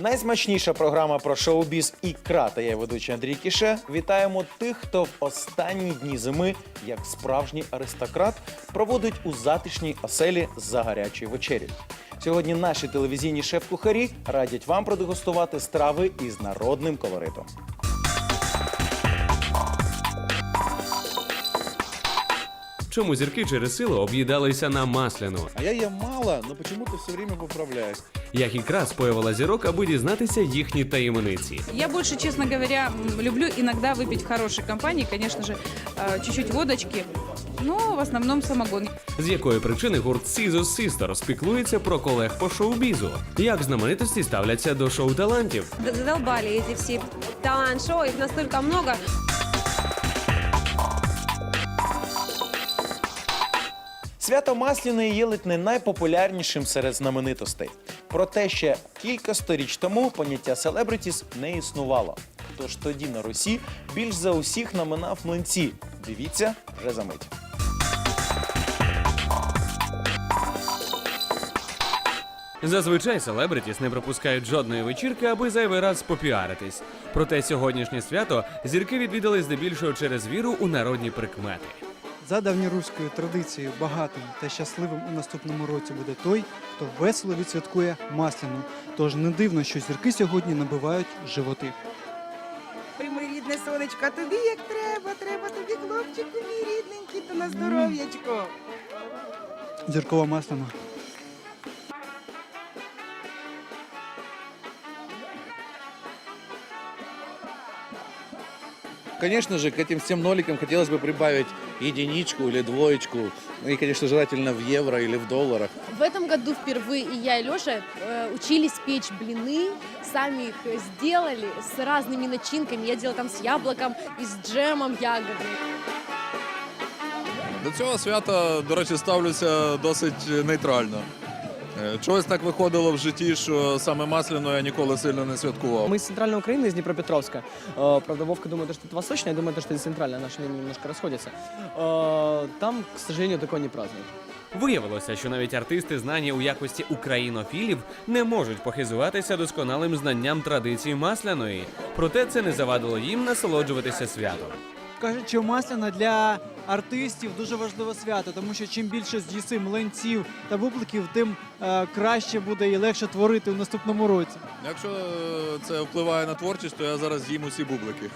Найсмачніша програма про шоу-біз «Ікра» та я ведучий Андрій Кіше. Вітаємо тих, хто в останні дні зими, як справжній аристократ, проводить у затишній оселі за гарячої вечері. Сьогодні наші телевізійні шеф-кухарі радять вам продегустувати страви із народним колоритом. Чому зірки через силу об'їдалися на масляну? А я ем мало, но почему-то все время поправляюсь. Як ікра споювала зірок, аби дізнатися їхні таємниці. Я больше, честно говоря, м, люблю иногда выпить в хорошей компании, конечно же, э, чуть-чуть водочки, но в основном самогон. З якої причини гурт Сізо Систер спіклується про колег по шоу-бізу? Як знаменитості ставляться до шоу-талантів? Д- Задолбали эти все талант-шоу, их настолько много. Свято Масляної є ледь не найпопулярнішим серед знаменитостей. Проте ще кілька сторіч тому поняття селебритіс не існувало. Тож тоді на Русі більш за усіх наминав млинці. Дивіться вже за мить. Зазвичай селебритіс не пропускають жодної вечірки, аби зайвий раз попіаритись. Проте сьогоднішнє свято зірки відвідали здебільшого через віру у народні прикмети. За давньоруською традицією багатим та щасливим у наступному році буде той, хто весело відсвяткує масляну. Тож не дивно, що зірки сьогодні набивають животи. Моє рідне сонечко, а тобі як треба, треба тобі, хлопчику, мій рідненький, то на здоров'ячко. Зіркова масляна. Конечно же, к этим всем ноликам хотелось бы прибавить единичку или двоечку. Ну И, конечно, желательно в евро или в долларах. В этом году впервые и я, и Леша э, учились печь блины, сами их сделали с разными начинками. Я делала там с яблоком и с джемом ягодным. До цього свята, до речі, ставлюся досить нейтрально. Е, Чогось так виходило в житті, що саме масляно я ніколи сильно не святкував. Мы из центральной Украины, из Днепропетровска. Э, Правда, Вовка думает, что это восточная, я думаю, что это центральная, наши линии немножко расходятся. Э, Там, к сожалению, такое не празднуют. Виявилося, що навіть артисти, знані у якості українофілів, не можуть похизуватися досконалим знанням традиції масляної. Проте це не завадило їм насолоджуватися святом. Кажуть, що масляна для артистів дуже важливе свято, тому що чим більше з'їси млинців та бубликів, тим е, краще буде і легше творити в наступному році. Якщо е, це впливає на творчість, то я зараз з'їм усі бублики.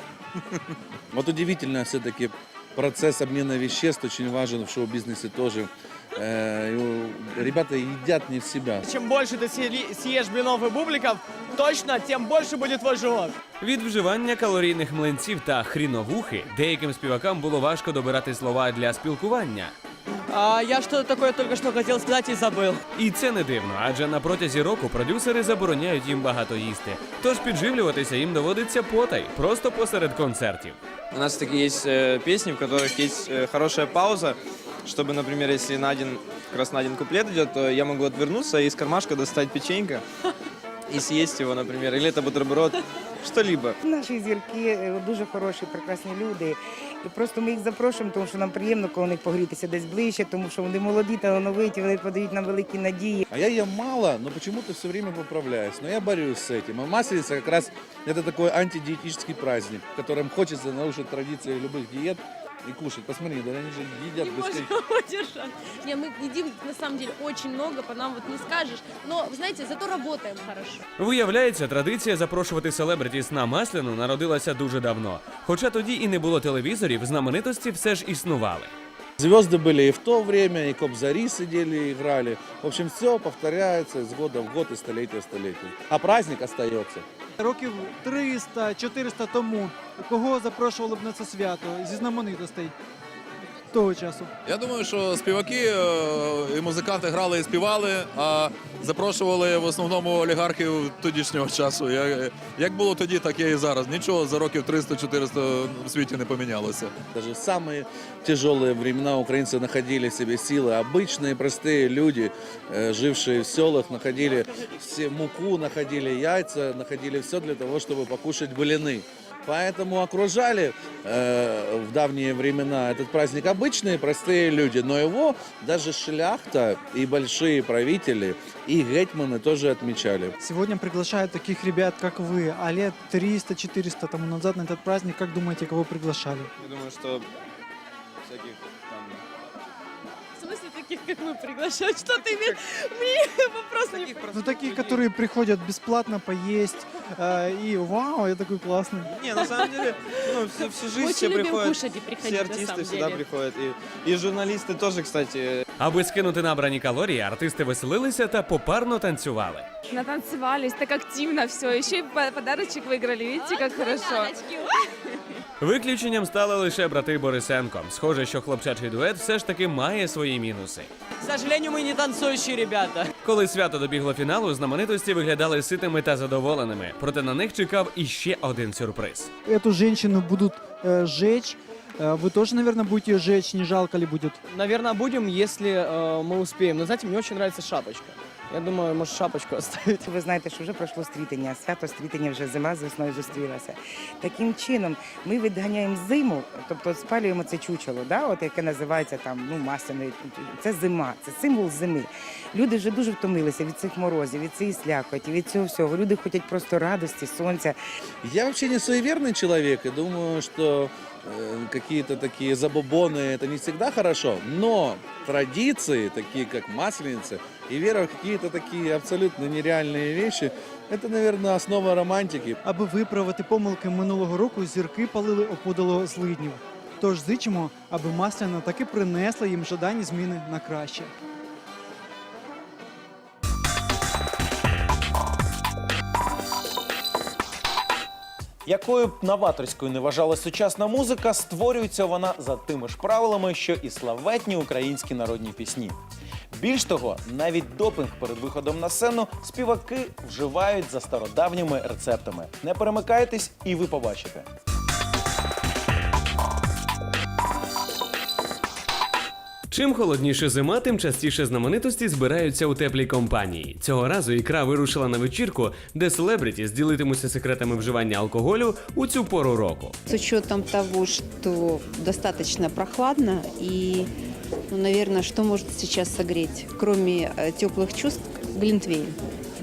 Вот удивительно все-таки процесс обмена веществ очень важен в шоу-бизнесе тоже. Э, и у- Ребята едят не в себя. Чем больше ты съешь блинов и бубликов, точно, тем больше будет твой живот. Від вживання калорійних млинців та хріновухи деяким співакам було важко добирати слова для спілкування. А я что-то такое только что хотел сказать и забыл. І це не дивно, адже на протязі року продюсери забороняють їм багато їсти. Тож підживлюватися їм доводиться потай, просто посеред концертів. У нас такие есть э, песни, в которых есть э, хорошая пауза, чтобы, например, если на один, как раз на один куплет идет, то я могу отвернуться и из кармашка достать печенька и съесть его, например, или это бутерброд, что-либо. Наші зірки е, дуже хороші, прекрасні люди. І просто ми їх запрошуємо, тому що нам приємно коло них погрітися десь ближче, тому що вони молоді, талановиті, вони подають нам великі надії. А я ем мало, но почему-то все время поправляюсь. Но я борюсь с этим. А масленица как раз это такой антидиетический праздник, в котором хочется нарушить традиции любых диет и кушать. Посмотри, да они же едят Не без можем удержать. Не, мы едим на самом деле очень много, по нам вот не скажешь. Но, вы знаете, зато работаем хорошо. Виявляється, традиція запрошувати селебритіс на масляну народилася дуже давно. Хоча тоді і не було телевізорів, знаменитості все ж існували. Звезды были и в то время, и Кобзари сидели и играли. В общем, все повторяется из года в год и столетия в столетие. А праздник остается. Років 300-400 тому кого запрошували б на це свято зі знаменитостей того часу? Я думаю, що співаки е, і музиканти грали і співали, а запрошували в основному олігархів тодішнього часу. Я- Як було тоді, так і зараз. Нічого за років 300-400 в світі не помінялося. Даже в самые тяжелые времена украинцы находили в себе силы. Обычные простые люди, э, жившие в селах, находили все муку, находили яйца, находили все для того, чтобы покушать блины. Поэтому окружали э, в давние времена этот праздник обычные, простые люди, но его даже шляхта и большие правители, и гетьманы тоже отмечали. Сегодня приглашают таких ребят, как вы, а лет 300-400 тому назад на этот праздник, как думаете, кого приглашали? Я думаю, что всяких таких, как мы приглашают? Что ты имеешь? Мне вопрос не Ну, такие, которые приходят бесплатно поесть, э, и вау, я такой классный. Не, на самом деле, ну, всю, всю жизнь Мы все очень любим приходят. кушать и приходить, все на артисты самом всегда деле. приходят. И, и журналисты тоже, кстати, Аби скинути набрані калорії, артисти веселилися та попарно танцювали. Натанцевались, так активно все. Еще и подарочек выиграли. Видите, как хорошо. Виключенням стали лише брати Борисенко. Схоже, що хлопчачий дует все ж таки має свої мінуси. К сожалению, мы не танцующие ребята. Коли свято добігло фіналу, знаменитості виглядали ситими та задоволеними. Проте на них чекав іще один сюрприз. Эту женщину будут э, жечь. Э, вы тоже, наверное, будете ее жечь, не жалко ли будет? Наверное, будем, если э, мы успеем. Но знаете, мне очень нравится шапочка. Я думаю, может, шапочку оставить. Ви знаєте, що вже пройшло стрітення, свято стрітення вже зима з весною зустрілася. Таким чином ми відганяємо зиму, тобто спалюємо це чучело, да, от яке називається там ну масляне. Це зима, це символ зими. Люди вже дуже втомилися від цих морозів, від цієї слякоті, від цього всього. Люди хочуть просто радості, сонця. Я вообще не суеверный человек и думаю, что э, какие-то такие забобоны это не всегда хорошо, но традиции, такие как масленица, и вера в какие-то такие абсолютно нереальные вещи, это, наверное, основа романтики. Аби виправити помилки минулого року, зірки палили опудало злиднів. Тож зичимо, аби масляна таки принесла їм жадані зміни на краще. Якою б новаторською не вважала сучасна музика, створюється вона за тими ж правилами, що і славетні українські народні пісні. Більш того, навіть допинг перед виходом на сцену співаки вживають за стародавніми рецептами. Не перемикайтесь, і ви побачите. Чим холодніше зима, тим частіше знаменитості збираються у теплій компанії. Цього разу ікра вирушила на вечірку, де селебріті зділитимуться секретами вживання алкоголю у цю пору року. С учетом того, что достаточно прохладно и, ну, наверное, что может сейчас согреть, кроме э, теплых чувств, глинтвейн.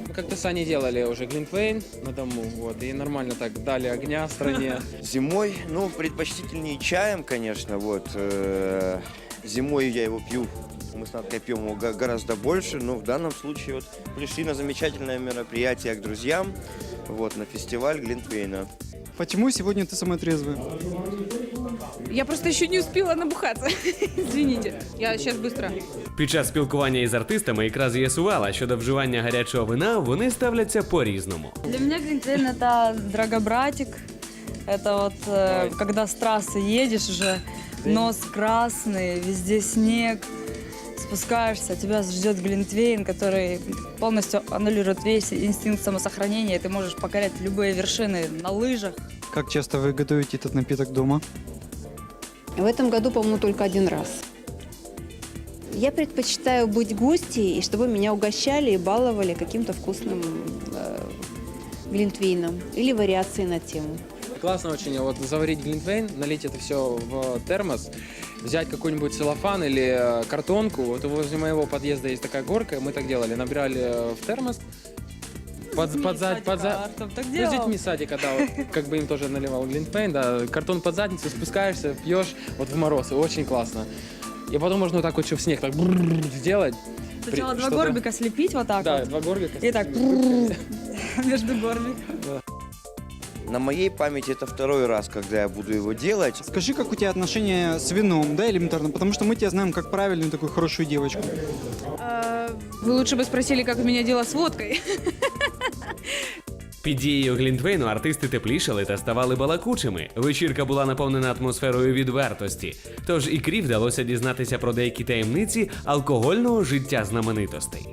Мы как-то с Аней делали уже глинтвейн на дому, вот, и нормально так дали огня стране. Зимой, ну, предпочтительнее чаем, конечно, вот. э, Зимой я его пью, мы с Надкой пьем его га- гораздо больше, но в данном случае вот пришли на замечательное мероприятие к друзьям, вот, на фестиваль Глинтвейна. Почему сегодня ты самый трезвый? Я просто еще не успела набухаться. Извините. Я сейчас быстро. Під час спілкування із артистами ікра з'ясувала, що до вживання гарячого вина вони ставляться по-різному. Для меня глинтвейн это драгобратик. Это вот э, когда с трассы едешь уже, нос красный, везде снег, спускаешься, тебя ждет глинтвейн, который полностью аннулирует весь инстинкт самосохранения, и ты можешь покорять любые вершины на лыжах. Как часто вы готовите этот напиток дома? В этом году, по-моему, только один раз. Я предпочитаю быть гостьей, и чтобы меня угощали и баловали каким-то вкусным э, глинтвейном или вариацией на тему. Классно очень вот заварить глинтвейн, налить это все в термос, взять какой-нибудь целлофан или э, картонку. Вот возле моего подъезда есть такая горка, мы так делали, набирали в термос, под, под, зад- под за- так Ну, с детьми садика, да, вот, как бы им тоже наливал глинтвейн, да, картон под задницу, спускаешься, пьешь, вот в мороз, и очень классно. И потом можно вот так вот, еще в снег так сделать. Сначала При- два горбика слепить вот так Да, вот, два горбика. и так между горбиков. На моей памяти это второй раз, когда я буду его делать. Скажи, как у тебя отношения с вином, да, элементарно? Потому что мы тебя знаем как правильную такую хорошую девочку. Вы лучше бы спросили, как у меня дела с водкой. Під дією Глінтвейну артисти теплішали та ставали балакучими. Вечірка була наповнена атмосферою відвертості. Тож ікрі вдалося дізнатися про деякі таємниці алкогольного життя знаменитостей.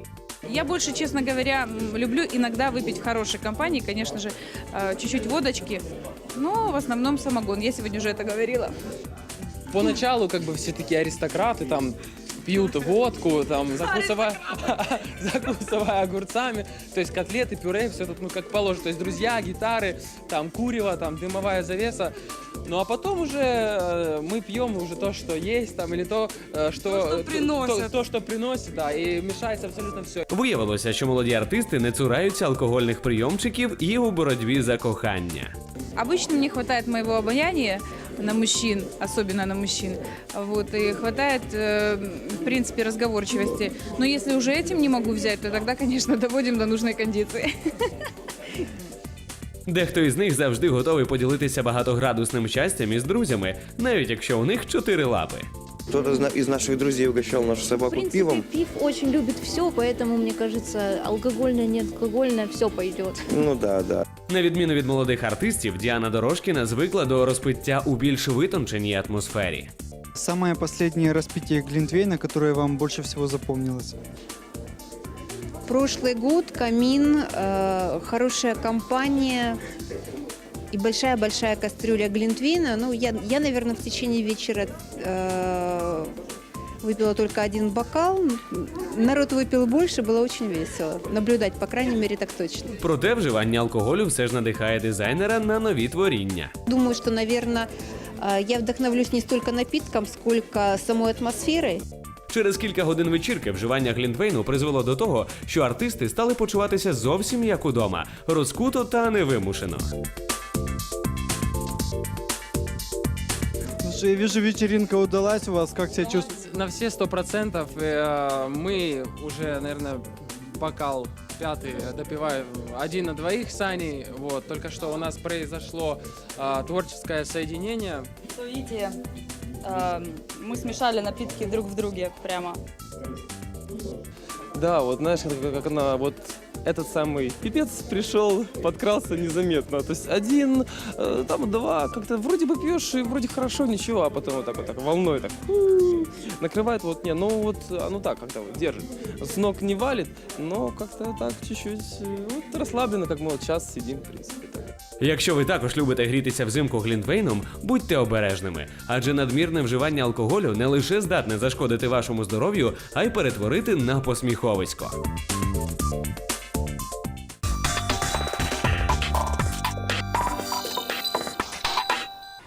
Я больше, честно говоря, м, люблю иногда выпить в хорошей компании, конечно же, э, чуть-чуть водочки, но в основном самогон. Я сегодня уже это говорила. Поначалу как бы все такие аристократы, там пьют водку, там, закусывая, закусывая огурцами, то есть котлеты, пюре, все тут, ну, как положено, то есть друзья, гитары, там, курево, там, дымовая завеса, ну, а потом уже э, мы пьем уже то, что есть, там, или то, э, что... То, что то- приносят. То, то, что приносит, да, и мешается абсолютно все. Виявилося, що молоді артисти не цураються алкогольних прийомчиків і у боротьбі за кохання. Обычно мне хватает моего обоняния на мужчин, особенно на мужчин, вот, и хватает, э, в принципе, разговорчивости. Но если уже этим не могу взять, то тогда, конечно, доводим до нужной кондиции. Дехто із них завжди готовий поділитися багатоградусним щастям із друзями, навіть якщо у них чотири лапи. Кто-то из на- из наших друзей угощал нашу В собаку принципе, пивом. пив очень любит все, поэтому, мне кажется, алкогольное, не алкогольное, все пойдет. Ну да, да. На відміну від молодих артистів, Діана Дорошкіна звикла до розпиття у більш витонченій атмосфері. Самое последнее распитие Глинтвейна, которое вам больше всего запомнилось? Прошлый год, камин, э, хорошая компания и большая-большая кастрюля глинтвейна. Ну, я, я, наверное, в течение вечера э, выпила только один бокал. Народ выпил больше, было очень весело. Наблюдать, по крайней мере, так точно. Проте вживання алкоголю все ж надихає дизайнера на нові творіння. Думаю, что, наверное, э, я вдохновлюсь не столько напитком, сколько самой атмосферой. Через кілька годин вечірки вживання глінтвейну призвело до того, що артисти стали почуватися зовсім як удома, розкуто та невимушено. Слушай, я вижу, вечеринка удалась у вас. Как себя чувствуете? На все сто процентов э, мы уже, наверное, бокал пятый допиваем один на двоих с Аней. Вот, только что у нас произошло э, творческое соединение. Что видите, э, мы смешали напитки друг в друге прямо. Да, вот знаешь, как, как она вот этот самый пипец пришел, подкрался незаметно. То есть один, э, там два, как-то вроде бы пьешь и вроде хорошо, ничего, а потом вот так вот так волной так у, накрывает, вот не, ну вот оно так как-то вот держит. С ног не валит, но как-то так чуть-чуть э, вот расслабленно, как мы вот сейчас сидим, в принципе. Так. Якщо ви також любите грітися взимку глінтвейном, будьте обережними, адже надмірне вживання алкоголю не лише здатне зашкодити вашому здоров'ю, а й перетворити на посміховисько.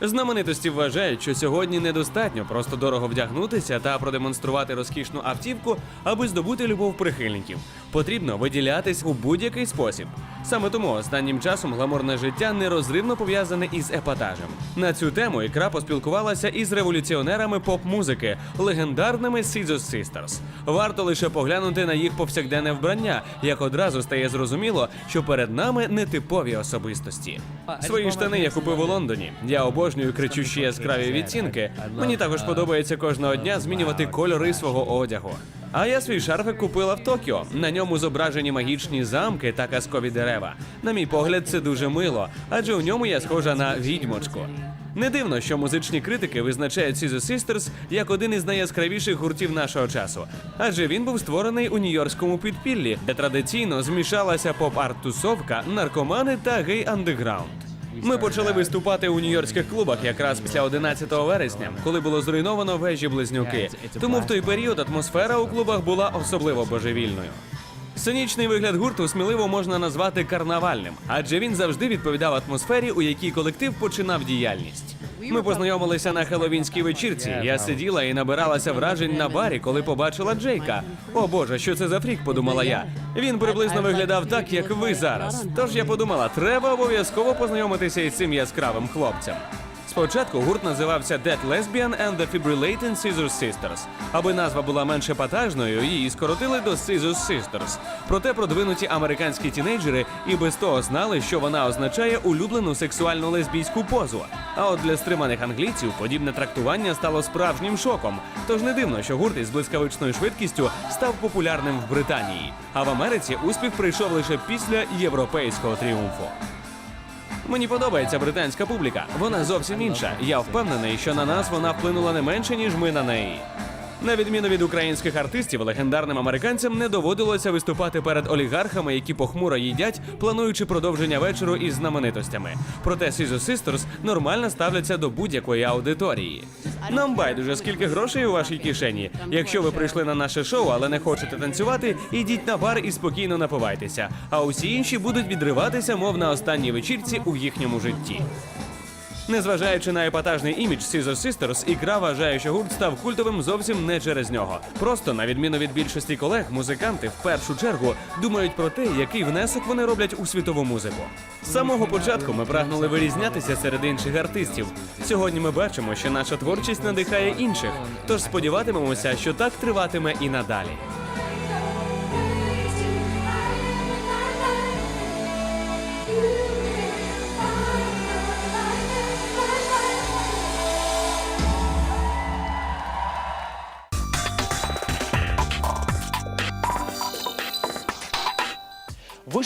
Знаменитості вважають, що сьогодні недостатньо просто дорого вдягнутися та продемонструвати розкішну автівку, аби здобути любов прихильників. Потрібно виділятись у будь-який спосіб. Саме тому останнім часом гламурне життя нерозривно пов'язане із епатажем. На цю тему ікра поспілкувалася із революціонерами поп-музики, легендарними Scissor Sisters. Варто лише поглянути на їх повсякденне вбрання, як одразу стає зрозуміло, що перед нами нетипові особистості. Свої штани я купив у Лондоні. Я обожнюю кричущі яскраві відцінки. Мені також подобається кожного дня змінювати кольори свого одягу. А я свій шарфик купила в Токіо. На ньому зображені магічні замки та казкові дерева. На мій погляд, це дуже мило, адже у ньому я схожа на відьмочку. Не дивно, що музичні критики визначають Scissor Sisters як один із найяскравіших гуртів нашого часу, адже він був створений у нью-йоркському підпіллі, де традиційно змішалася поп-арт-тусовка, наркомани та гей-андеграунд. Ми почали виступати у нью-йоркських клубах якраз після 11 вересня, коли було зруйновано вежі близнюки. Тому в той період атмосфера у клубах була особливо божевільною. Сценічний вигляд гурту сміливо можна назвати карнавальним, адже він завжди відповідав атмосфері, у якій колектив починав діяльність. Ми познайомилися на хеловінській вечірці. Я сиділа і набиралася вражень на барі, коли побачила Джейка. О боже, що це за фрік, подумала я. Він приблизно виглядав так, як ви зараз. Тож я подумала, треба обов'язково познайомитися із цим яскравим хлопцем. Спочатку гурт називався Dead Lesbian and the Fibrillating Scissor Sisters. Аби назва була менш епатажною, її скоротили до Scissor Sisters. Проте продвинуті американські тінейджери і без того знали, що вона означає улюблену сексуальну лесбійську позу. А от для стриманих англійців подібне трактування стало справжнім шоком. Тож не дивно, що гурт із блискавичною швидкістю став популярним в Британії. А в Америці успіх прийшов лише після європейського тріумфу. Мені подобається британська публіка. Вона зовсім інша. Я впевнений, що на нас вона вплинула не менше, ніж ми на неї. На відміну від українських артистів, легендарним американцям не доводилося виступати перед олігархами, які похмуро їдять, плануючи продовження вечору із знаменитостями. Проте Sizo Sisters нормально ставляться до будь-якої аудиторії. Нам байдуже скільки грошей у вашій кишені. Якщо ви прийшли на наше шоу, але не хочете танцювати, ідіть на бар і спокійно напивайтеся. А усі інші будуть відриватися, мов на останній вечірці у їхньому житті. Незважаючи на епатажний імідж Sizo Sisters, ікра вважає, що гурт став культовим зовсім не через нього. Просто, на відміну від більшості колег, музиканти в першу чергу думають про те, який внесок вони роблять у світову музику. З самого початку ми прагнули вирізнятися серед інших артистів. Сьогодні ми бачимо, що наша творчість надихає інших, тож сподіватимемося, що так триватиме і надалі.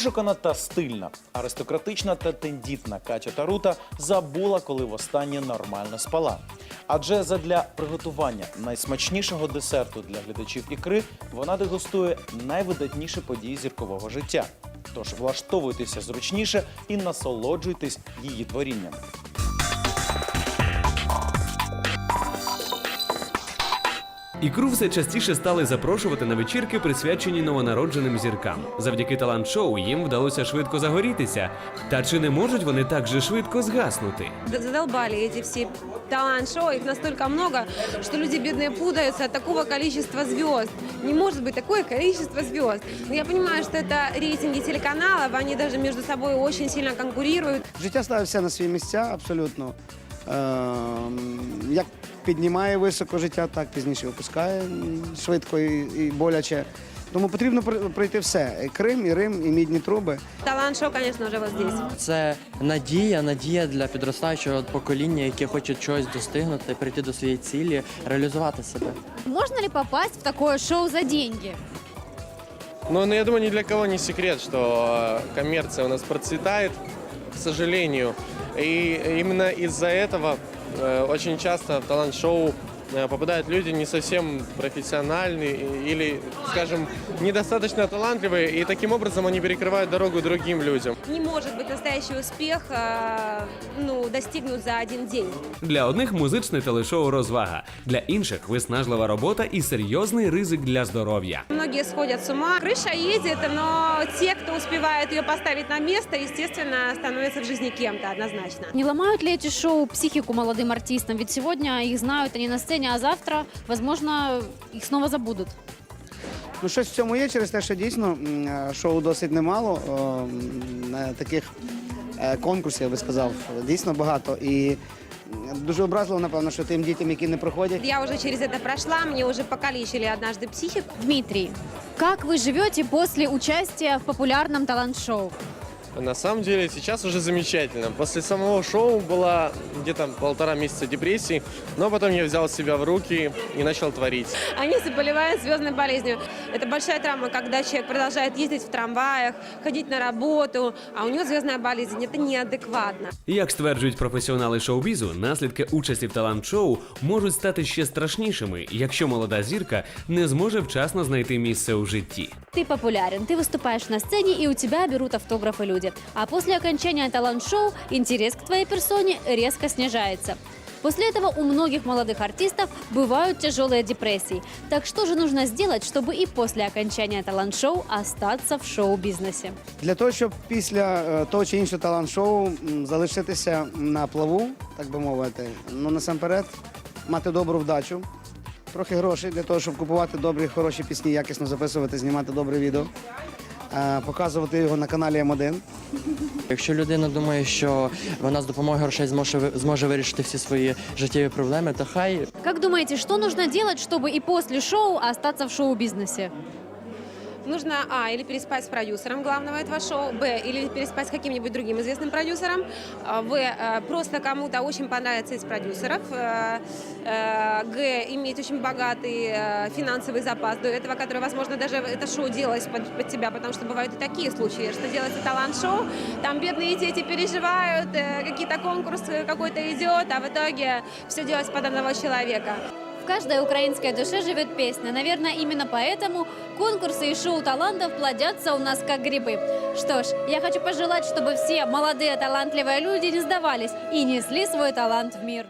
Вишукана та стильна, аристократична та тендітна Катя Тарута забула, коли востаннє нормально спала. Адже задля приготування найсмачнішого десерту для глядачів ікри вона дегустує найвидатніші події зіркового життя. Тож влаштовуйтеся зручніше і насолоджуйтесь її творінням. Ікру все частіше стали запрошувати на вечірки, присвячені новонародженим зіркам. Завдяки талант-шоу їм вдалося швидко загорітися. Та чи не можуть вони так же швидко згаснути? Задолбали эти все талант-шоу, их настолько много, что люди бедные путаются от такого количества звезд. Не может быть такое количество звезд. Но я понимаю, что это рейтинги телеканалов, они даже между собой очень сильно конкурируют. Життя ставить все на свої місця абсолютно. Ем, Як піднімає високо життя, так пізніше опускає швидко і, і боляче. Тому потрібно пр- пройти все: і Крим, і Рим, і мідні труби. Талант-шоу, конечно, уже вот здесь. Це надія, надія для підростаючого покоління, яке хоче чогось достигнути, прийти до своєї цілі, реалізувати себе. Можно ли попасть в такое шоу за деньги? Ну, я думаю, ни для кого не секрет, что коммерция у нас процветает, к сожалению. И именно из-за этого э, очень часто в талант-шоу э, попадают люди не совсем профессиональные и- или, скажем, недостаточно талантливые, и таким образом они перекрывают дорогу другим людям. Не может быть настоящий успех э, ну, достигнут за один день. Для одних музичне телешоу розвага, для інших виснажлива робота і серйозний ризик для здоров'я. Многие сходят с ума. Крыша едет, но те, кто успевает ее поставить на место, естественно, становятся в жизни кем-то однозначно. Не ломают ли эти шоу психику молодым артистам? Ведь сегодня их знают они на сцене, а завтра, возможно, их снова забудут. Ну, щось в цьому є через те, що дійсно м, е, шоу досить немало. ем, е, Таких е, конкурсів, я би сказав, дійсно багато. І м, дуже образливо, напевно, що тим дітям, які не проходять. Я уже через это прошла, мне уже покалечили однажды психику. Дмитрий, как вы живете после участия в популярном талант-шоу? На самом деле сейчас уже замечательно. После самого шоу была где-то полтора месяца депрессии, но потом я взял себя в руки и начал творить. Они заболевают звездной болезнью. Это большая травма, когда человек продолжает ездить в трамваях, ходить на работу, а у него звездная болезнь. Это неадекватно. Як стверджують професіонали шоу-бізу, наслідки участі в талант-шоу можуть стати ще страшнішими, якщо молода зірка не зможе вчасно знайти місце у житті. Ты популярен, ты выступаешь на сцене, и у тебя берут автографы люди. А после окончания талант-шоу интерес к твоей персоне резко снижается. После этого у многих молодых артистов бывают тяжелые депрессии. Так что же нужно сделать, чтобы и после окончания талант-шоу остаться в шоу-бизнесе? Для того, щоб після е, того чи іншого талант-шоу м, залишитися на плаву, так би мовити, ну насамперед мати добру вдачу, трохи грошей для того, щоб купувати добрі, хороші пісні, якісно записувати, знімати добре відео, е, показувати його на каналі М1. Якщо людина думає, що вона з допомогою грошей зможе, ви- зможе вирішити всі свої життєві проблеми, то хай Как думаете, что нужно делать, чтобы и после шоу остаться в шоу-бизнесе? Нужно, а, или переспать с продюсером главного этого шоу, б, или переспать с каким-нибудь другим известным продюсером, а, в, э, просто кому-то очень понравится из продюсеров, э, э, г, иметь очень богатый финансовый запас до этого, который, возможно, даже это шоу делалось под, под тебя, потому что бывают и такие случаи, что делается талант-шоу, там бедные дети переживают, какие-то конкурсы какой-то идет, а в итоге все делается под одного человека. В каждой украинской душе живет песня. Наверное, именно поэтому конкурсы и шоу талантов плодятся у нас как грибы. Что ж, я хочу пожелать, чтобы все молодые талантливые люди не сдавались и несли свой талант в мир.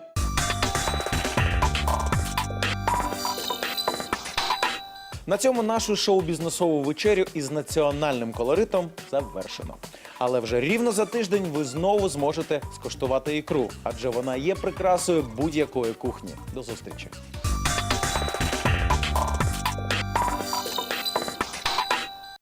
На цьому нашу шоу-бізнесову вечерю із національним колоритом завершено. Але вже рівно за тиждень ви знову зможете скуштувати ікру, адже вона є прикрасою будь-якої кухні. До зустрічі!